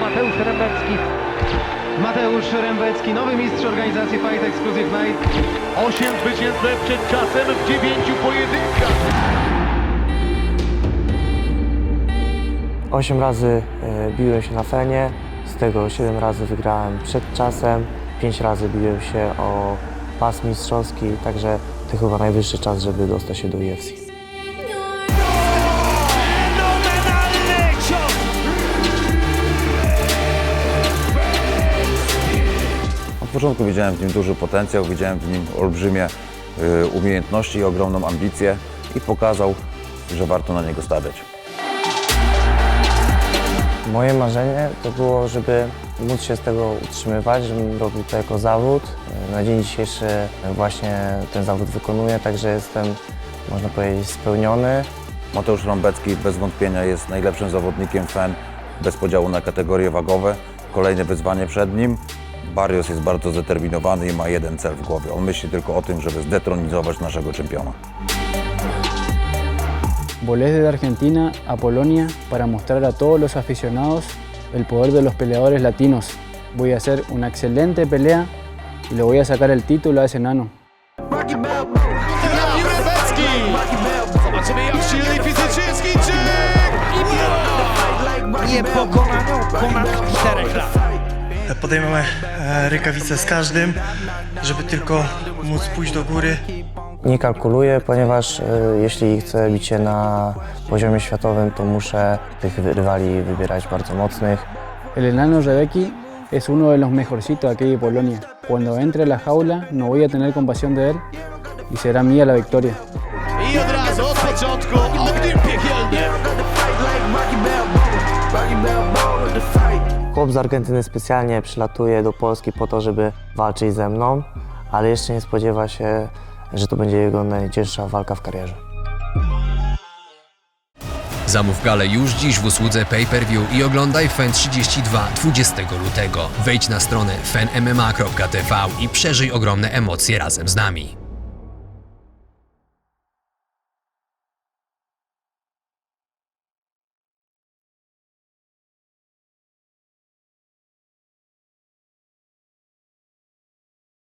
Mateusz Rembecki. Mateusz Rembecki, nowy mistrz organizacji Fight Exclusive Night. Osiem zwycięstw przed czasem w dziewięciu pojedynkach. Osiem razy e, biłem się na fenie, z tego 7 razy wygrałem przed czasem, 5 razy biłem się o pas mistrzowski, także to chyba najwyższy czas, żeby dostać się do UFC. Początku widziałem w nim duży potencjał, widziałem w nim olbrzymie y, umiejętności i ogromną ambicję i pokazał, że warto na niego stawiać. Moje marzenie to było, żeby móc się z tego utrzymywać, żebym robił to jako zawód. Na dzień dzisiejszy właśnie ten zawód wykonuję, także jestem, można powiedzieć, spełniony. Mateusz Rąbecki bez wątpienia jest najlepszym zawodnikiem FEN bez podziału na kategorie wagowe. Kolejne wyzwanie przed nim. Barrios jest bardzo zdeterminowany i ma jeden cel w głowie. On myśli tylko o tym, żeby zdetronizować naszego czempiona. Volé desde Argentina a Polonia para mostrar a todos los aficionados el poder de los peleadores latinos. Voy a hacer una excelente pelea y le voy a sacar el título a ese nano. Trafi Rybecki! Zobaczymy jak silny i fizyczny jest Chińczyk! I Nie pokonano ponad 4 lat. Podejmujemy e, rękawice z każdym, żeby tylko móc pójść do góry. Nie kalkuluję, ponieważ e, jeśli chcę bić się na poziomie światowym, to muszę tych rywali wybierać bardzo mocnych. El enano Rebecki es uno de los mejorcitos aquí de Polonia. Cuando entre a la jaula no voy a tener compasión de él y será mía la victoria. Chłop z Argentyny specjalnie przylatuje do Polski po to, żeby walczyć ze mną, ale jeszcze nie spodziewa się, że to będzie jego najcięższa walka w karierze. Zamów galę już dziś w usłudze pay-per-view i oglądaj FEN 32 20 lutego. Wejdź na stronę fenmma.tv i przeżyj ogromne emocje razem z nami.